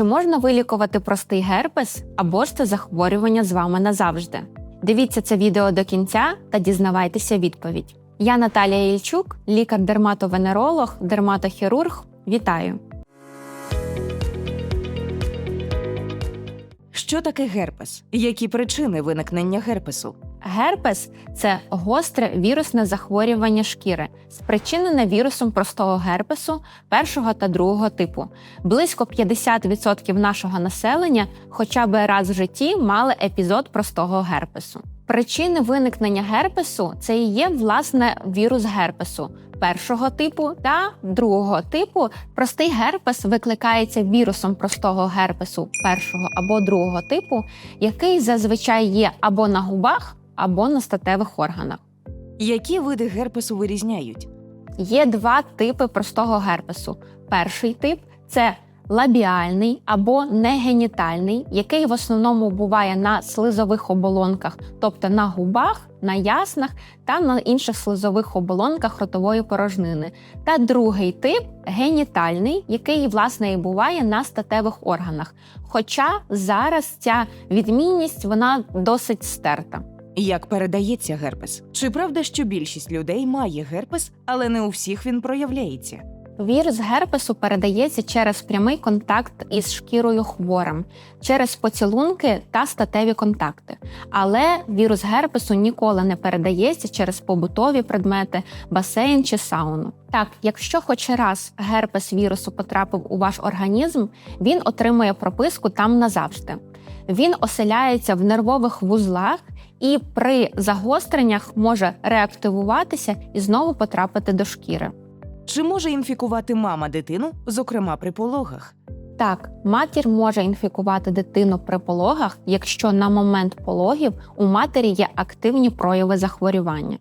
Чи можна вилікувати простий герпес або ж це захворювання з вами назавжди? Дивіться це відео до кінця та дізнавайтеся відповідь. Я Наталія Ільчук, лікар-дерматовенеролог, дерматохірург. Вітаю! Що таке герпес? Які причини виникнення герпесу? Герпес це гостре вірусне захворювання шкіри, спричинене вірусом простого герпесу першого та другого типу. Близько 50% нашого населення хоча б раз в житті мали епізод простого герпесу. Причини виникнення герпесу це і є власне вірус герпесу першого типу та другого типу. Простий герпес викликається вірусом простого герпесу першого або другого типу, який зазвичай є або на губах, або на статевих органах. Які види герпесу вирізняють? Є два типи простого герпесу. Перший тип це лабіальний або негенітальний, який в основному буває на слизових оболонках, тобто на губах, на яснах та на інших слизових оболонках ротової порожнини. Та другий тип генітальний, який власне і буває на статевих органах. Хоча зараз ця відмінність вона досить стерта. Як передається герпес? Чи правда, що більшість людей має герпес, але не у всіх він проявляється? Вірус герпесу передається через прямий контакт із шкірою хворим, через поцілунки та статеві контакти. Але вірус герпесу ніколи не передається через побутові предмети, басейн чи сауну. Так, якщо хоч раз герпес вірусу потрапив у ваш організм, він отримує прописку там назавжди. Він оселяється в нервових вузлах і при загостреннях може реактивуватися і знову потрапити до шкіри. Чи може інфікувати мама дитину, зокрема при пологах? Так, матір може інфікувати дитину при пологах, якщо на момент пологів у матері є активні прояви захворювання.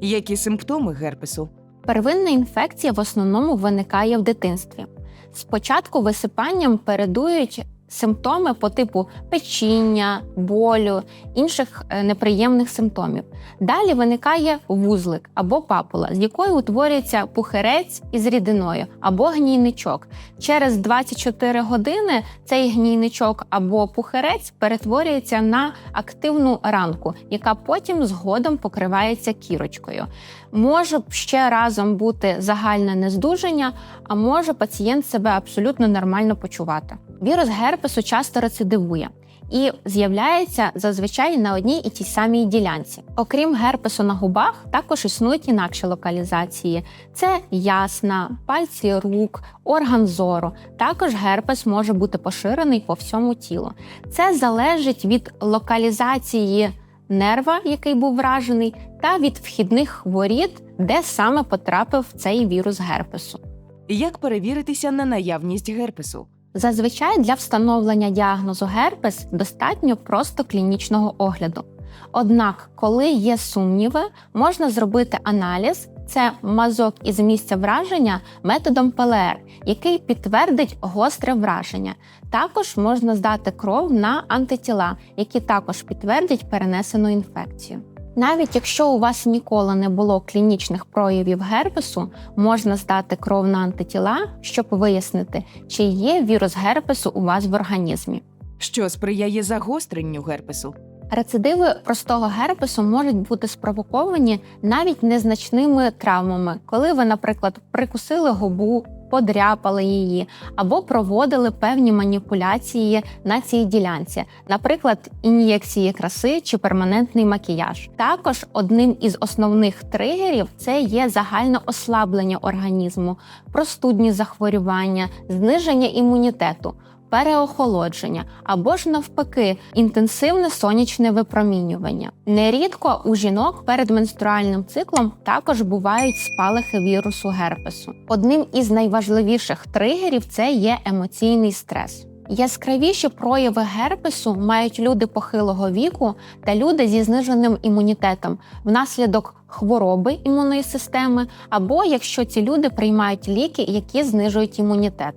Які симптоми герпесу? Первинна інфекція в основному виникає в дитинстві. Спочатку висипанням передують симптоми по типу печіння, болю, інших е, неприємних симптомів. Далі виникає вузлик або папула, з якою утворюється пухирець із рідиною або гнійничок. Через 24 години цей гнійничок або пухирець перетворюється на активну ранку, яка потім згодом покривається кірочкою. Може ще разом бути загальне нездужання, а може пацієнт себе абсолютно нормально почувати. Вірус герпесу часто рецидивує і з'являється зазвичай на одній і тій самій ділянці. Окрім герпесу на губах, також існують інакші локалізації: це ясна, пальці рук, орган зору. Також герпес може бути поширений по всьому тілу. Це залежить від локалізації нерва, який був вражений, та від вхідних воріт, де саме потрапив цей вірус герпесу. Як перевіритися на наявність герпесу? Зазвичай для встановлення діагнозу герпес достатньо просто клінічного огляду. Однак, коли є сумніви, можна зробити аналіз, це мазок із місця враження методом ПЛР, який підтвердить гостре враження. Також можна здати кров на антитіла, які також підтвердять перенесену інфекцію. Навіть якщо у вас ніколи не було клінічних проявів герпесу, можна здати кров на антитіла, щоб вияснити, чи є вірус герпесу у вас в організмі. Що сприяє загостренню герпесу? Рецидиви простого герпесу можуть бути спровоковані навіть незначними травмами, коли ви, наприклад, прикусили губу, подряпали її або проводили певні маніпуляції на цій ділянці, наприклад, ін'єкції краси чи перманентний макіяж. Також одним із основних тригерів це є загальне ослаблення організму, простудні захворювання, зниження імунітету переохолодження або ж навпаки інтенсивне сонячне випромінювання. Нерідко у жінок перед менструальним циклом також бувають спалахи вірусу герпесу. Одним із найважливіших тригерів це є емоційний стрес. Яскравіші прояви герпесу мають люди похилого віку та люди зі зниженим імунітетом внаслідок хвороби імунної системи, або якщо ці люди приймають ліки, які знижують імунітет.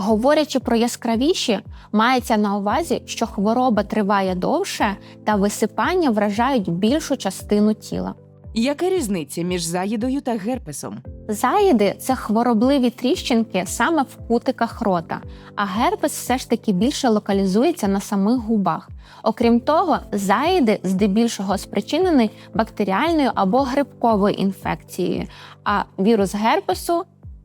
Говорячи про яскравіші, мається на увазі, що хвороба триває довше та висипання вражають більшу частину тіла. Яка різниця між заїдою та герпесом? Заїди це хворобливі тріщинки саме в кутиках рота, а герпес все ж таки більше локалізується на самих губах. Окрім того, заїди здебільшого спричинені бактеріальною або грибковою інфекцією, а вірус герпесу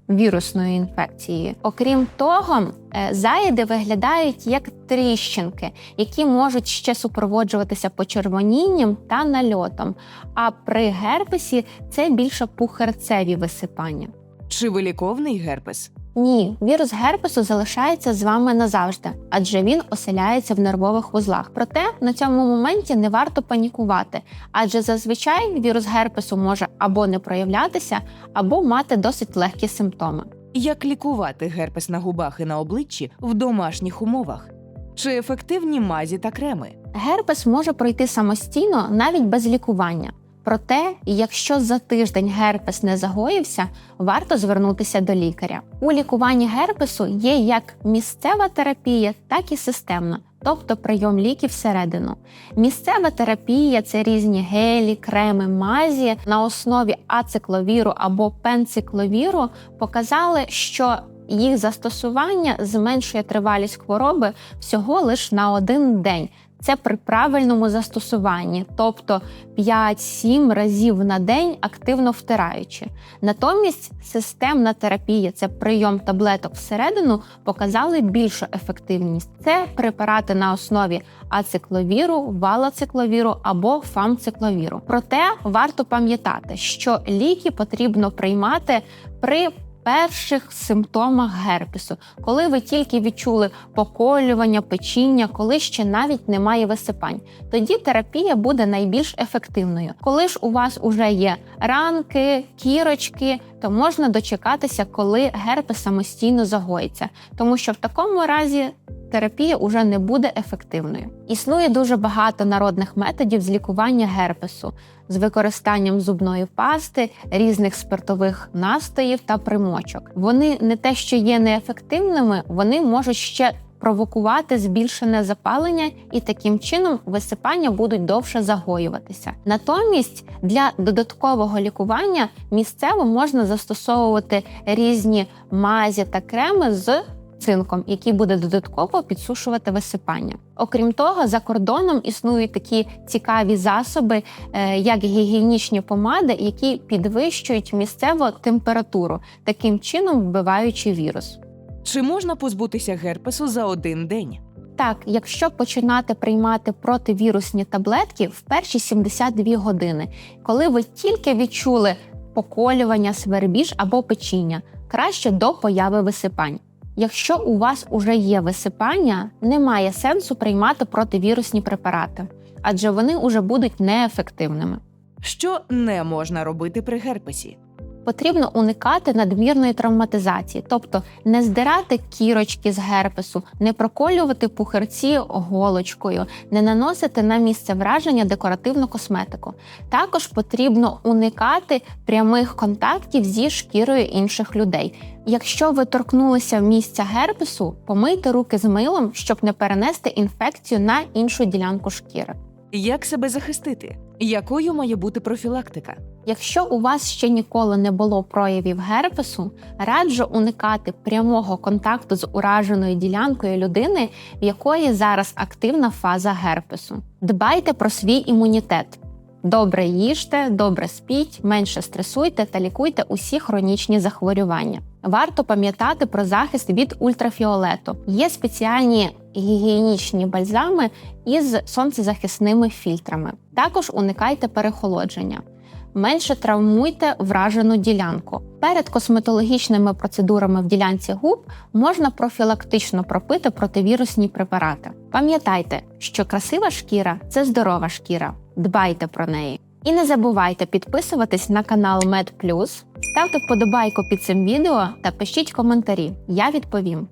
вірусною інфекцією. Окрім того, е, заїди виглядають як тріщинки, які можуть ще супроводжуватися почервонінням та нальотом. А при герпесі це більше пухарцеві висипання. Чи виліковний герпес? Ні, вірус герпесу залишається з вами назавжди, адже він оселяється в нервових вузлах. Проте на цьому моменті не варто панікувати, адже зазвичай вірус герпесу може або не проявлятися, або мати досить легкі симптоми. Як лікувати герпес на губах і на обличчі в домашніх умовах? Чи ефективні мазі та креми? Герпес може пройти самостійно навіть без лікування. Проте, якщо за тиждень герпес не загоївся, варто звернутися до лікаря. У лікуванні герпесу є як місцева терапія, так і системна, тобто прийом ліків всередину. Місцева терапія це різні гелі, креми, мазі на основі ацикловіру або пенцикловіру показали, що їх застосування зменшує тривалість хвороби всього лише на один день. Це при правильному застосуванні, тобто 5-7 разів на день активно втираючи. Натомість системна терапія, це прийом таблеток всередину, показали більшу ефективність. Це препарати на основі ацикловіру, валоцикловіру або фамцикловіру. Проте варто пам'ятати, що ліки потрібно приймати при перших симптомах герпесу, коли ви тільки відчули поколювання, печіння, коли ще навіть немає висипань. Тоді терапія буде найбільш ефективною. Коли ж у вас уже є ранки, кірочки, то можна дочекатися, коли герпес самостійно загоїться, тому що в такому разі. Терапія уже не буде ефективною. Існує дуже багато народних методів з лікування герпесу з використанням зубної пасти, різних спиртових настоїв та примочок. Вони не те, що є неефективними, вони можуть ще провокувати збільшене запалення, і таким чином висипання будуть довше загоюватися. Натомість для додаткового лікування місцево можна застосовувати різні мазі та креми з цинком, який буде додатково підсушувати висипання. Окрім того, за кордоном існують такі цікаві засоби, е, як гігієнічні помади, які підвищують місцеву температуру, таким чином вбиваючи вірус. Чи можна позбутися герпесу за один день? Так, якщо починати приймати противірусні таблетки в перші 72 години, коли ви тільки відчули поколювання, свербіж або печіння, краще до появи висипань. Якщо у вас уже є висипання, немає сенсу приймати противірусні препарати, адже вони уже будуть неефективними. Що не можна робити при герпесі? Потрібно уникати надмірної травматизації, тобто не здирати кірочки з герпесу, не проколювати пухарці голочкою, не наносити на місце враження декоративну косметику. Також потрібно уникати прямих контактів зі шкірою інших людей. Якщо ви торкнулися місця герпесу, помийте руки з милом, щоб не перенести інфекцію на іншу ділянку шкіри. Як себе захистити? Якою має бути профілактика? Якщо у вас ще ніколи не було проявів герпесу, раджу уникати прямого контакту з ураженою ділянкою людини, в якої зараз активна фаза герпесу. Дбайте про свій імунітет. Добре їжте, добре спіть, менше стресуйте та лікуйте усі хронічні захворювання. Варто пам'ятати про захист від ультрафіолету. Є спеціальні гігієнічні бальзами із сонцезахисними фільтрами. Також уникайте перехолодження. Менше травмуйте вражену ділянку. Перед косметологічними процедурами в ділянці губ можна профілактично пропити противірусні препарати. Пам'ятайте, що красива шкіра це здорова шкіра. Дбайте про неї. І не забувайте підписуватись на канал Мед Плюс, ставте вподобайку під цим відео та пишіть коментарі. Я відповім.